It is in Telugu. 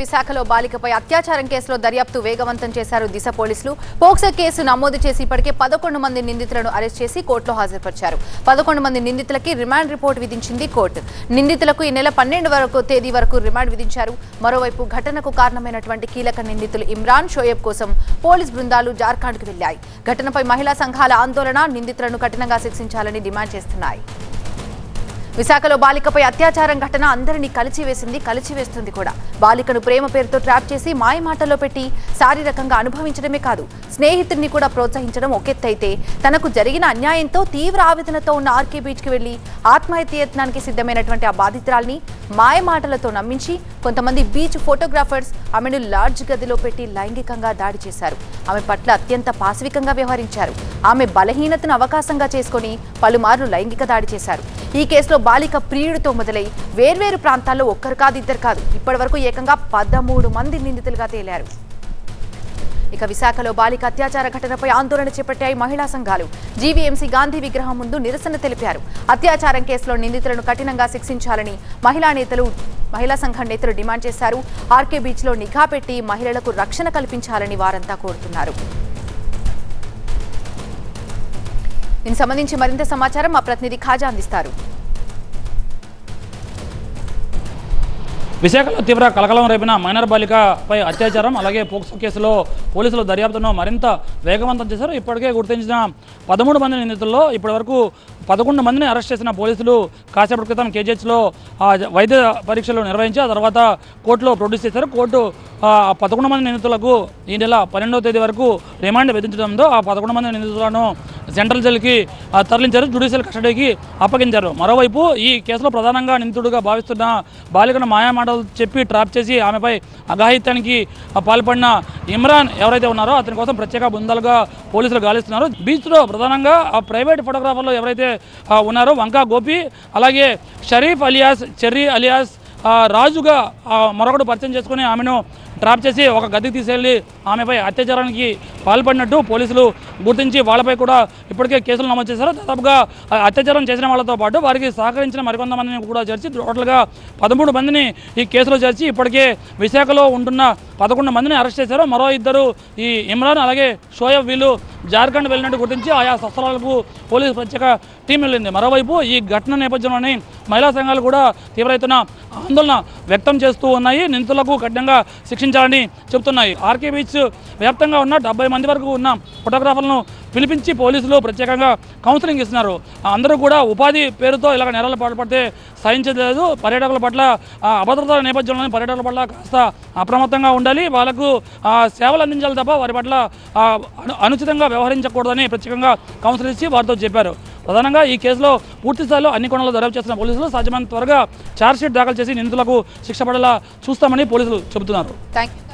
విశాఖలో బాలికపై అత్యాచారం కేసులో దర్యాప్తు వేగవంతం చేశారు దిశ పోలీసులు. పోక్సో కేసు నమోదు చేసి ఇప్పటికే పదకొండు మంది నిందితులను అరెస్ట్ చేసి కోర్టులో హాజరుపరిచారు. పదకొండు మంది నిందితులకి రిమాండ్ రిపోర్ట్ విధించింది కోర్టు. నిందితులకు ఈ నెల పన్నెండు వరకు తేదీ వరకు రిమాండ్ విధించారు. మరోవైపు ఘటనకు కారణమైనటువంటి కీలక నిందితులు ఇమ్రాన్ షోయబ్ కోసం పోలీస్ బృందాలు జార్ఖండ్కు వెళ్ళాయి ఘటనపై మహిళా సంఘాల ఆందోళన నిందితులను కఠినంగా శిక్షించాలని డిమాండ్ చేస్తున్నాయి. విశాఖలో బాలికపై అత్యాచారం ఘటన అందరినీ కలిచివేసింది కలిచివేస్తుంది కూడా. బాలికను ప్రేమ పేరుతో ట్రాప్ చేసి మాయమాటలో పెట్టి శారీరకంగా అనుభవించడమే కాదు స్నేహితుడిని కూడా ప్రోత్సహించడం ఒకెత్తైతే తనకు జరిగిన అన్యాయంతో తీవ్ర ఆవేదనతో ఉన్న ఆర్కే బీచ్కి వెళ్ళి ఆత్మహత్య యత్నానికి సిద్ధమైనటువంటి ఆ బాధితురాల్ని మాయమాటలతో నమ్మించి కొంతమంది బీచ్ ఫోటోగ్రాఫర్స్ ఆమెను లార్జ్ గదిలో పెట్టి లైంగికంగా దాడి చేశారు. ఆమె పట్ల అత్యంత పాశవికంగా వ్యవహరించారు. ఆమె బలహీనతను అవకాశంగా చేసుకొని పలుమార్లు లైంగిక దాడి చేశారు. ఈ కేసులో బాలిక ప్రియుడితో మొదలై వేర్వేరు ప్రాంతాల్లో ఒక్కరు కాదు ఇద్దరు కాదు. ఇప్పటివరకు ఏకంగా పదమూడు మంది నిందితులుగా తేలారు. ఇక విశాఖలో బాలిక అత్యాచార ఘటనపై ఆందోళన చేపట్టాయి మహిళా సంఘాలు. జీవీఎంసీ గాంధీ విగ్రహం ముందు నిరసన తెలిపారు. అత్యాచారం కేసులో నిందితులను కఠినంగా శిక్షించాలని మహిళా నేతలు మహిళా సంఘం నేతలు డిమాండ్ చేశారు. ఆర్కే బీచ్లో నిఘా పెట్టి మహిళలకు రక్షణ కల్పించాలని వారంతా కోరుతున్నారు. దీనికి సంబంధించి మరింత సమాచారం మా ప్రతినిధి ఖాజా అందిస్తారు. విశాఖలో తీవ్ర కలకలం రేపిన మైనర్ బాలికపై అత్యాచారం అలాగే పోక్సో కేసులో పోలీసులు దర్యాప్తును మరింత వేగవంతం చేశారు. ఇప్పటికే గుర్తించిన పదమూడు మంది నిందితుల్లో ఇప్పటివరకు పదకొండు మందిని అరెస్ట్ చేసిన పోలీసులు కాసేపటి క్రితం కేజీహెచ్లో వైద్య పరీక్షలు నిర్వహించి ఆ తర్వాత కోర్టులో ప్రొడ్యూస్ చేశారు. కోర్టు ఆ పదకొండు మంది నిందితులకు ఈ నెల పన్నెండవ తేదీ వరకు రిమాండ్ విధించడంతో ఆ పదకొండు మంది నిందితులను సెంట్రల్ జైలుకి ఆ, తరలించారు. జ్యుడిషియల్ కస్టడీకి అప్పగించారు. మరోవైపు ఈ కేసులో ప్రధానంగా నిందితుడుగా భావిస్తున్న బాలికను మాయామాటలు చెప్పి ట్రాప్ చేసి ఆమెపై అఘాయిత్యానికి పాల్పడిన ఇమ్రాన్ ఎవరైతే ఉన్నారో అతని కోసం ప్రత్యేక బృందాలుగా పోలీసులు గాలిస్తున్నారు. బీచ్లో ప్రధానంగా ఆ ప్రైవేట్ ఫోటోగ్రాఫర్లు ఎవరైతే ఉన్నారో వంకా గోపి అలాగే షరీఫ్ అలియాస్ చెర్రీ అలియాస్ రాజుగా మరొకడు పరిచయం చేసుకుని ఆమెను ట్రాప్ చేసి ఒక గదికి తీసుకెళ్ళి ఆమెపై అత్యాచారానికి పాల్పడినట్టు పోలీసులు గుర్తించి వాళ్ళపై కూడా ఇప్పటికే కేసులు నమోదు చేశారు. దాదాపుగా అత్యాచారం చేసిన వాళ్ళతో పాటు వారికి సహకరించిన మరికొంతమందిని కూడా చేర్చి టోటల్గా పదమూడు మందిని ఈ కేసులో చేర్చి ఇప్పటికే విశాఖలో ఉంటున్న పదకొండు మందిని అరెస్ట్ చేశారు. మరో ఇద్దరు ఈ ఇమ్రాన్ అలాగే షోయబ్ వీళ్ళు జార్ఖండ్ వెళ్ళినట్టు గుర్తించి ఆయా సస్త్రాలకు పోలీసు ప్రత్యేక టీం వెళ్ళింది. మరోవైపు ఈ ఘటన నేపథ్యంలోని మహిళా సంఘాలు కూడా తీవ్ర ఆందోళన వ్యక్తం చేస్తూ ఉన్నాయి. నిందితులకు కఠినంగా శిక్షించాలని చెబుతున్నాయి. ఆర్కే బీచ్ వ్యాప్తంగా ఉన్న డెబ్బై మంది వరకు ఉన్న ఫోటోగ్రాఫర్లను పిలిపించి పోలీసులు ప్రత్యేకంగా కౌన్సిలింగ్ ఇస్తున్నారు. అందరూ కూడా ఉపాధి పేరుతో ఇలాగ నేరాలు పాల్పడితే సహించలేదు పర్యాటకుల పట్ల అభద్రత నేపథ్యంలోనే పర్యాటకుల పట్ల కాస్త అప్రమత్తంగా ఉండాలి. వాళ్ళకు సేవలు అందించాలి తప్ప వారి పట్ల అనుచితంగా వ్యవహరించకూడదని ప్రత్యేకంగా కౌన్సిల్ ఇచ్చి వారితో చెప్పారు. ప్రధానంగా ఈ కేసులో పూర్తి స్థాయిలో అన్ని కొండలు దర్యాప్తు చేస్తున్న పోలీసులు సాధ్యమైన త్వరగా ఛార్జ్షీట్ దాఖలు చేసి నిందితులకు శిక్ష పడేలా చూస్తామని పోలీసులు చెబుతున్నారు. థ్యాంక్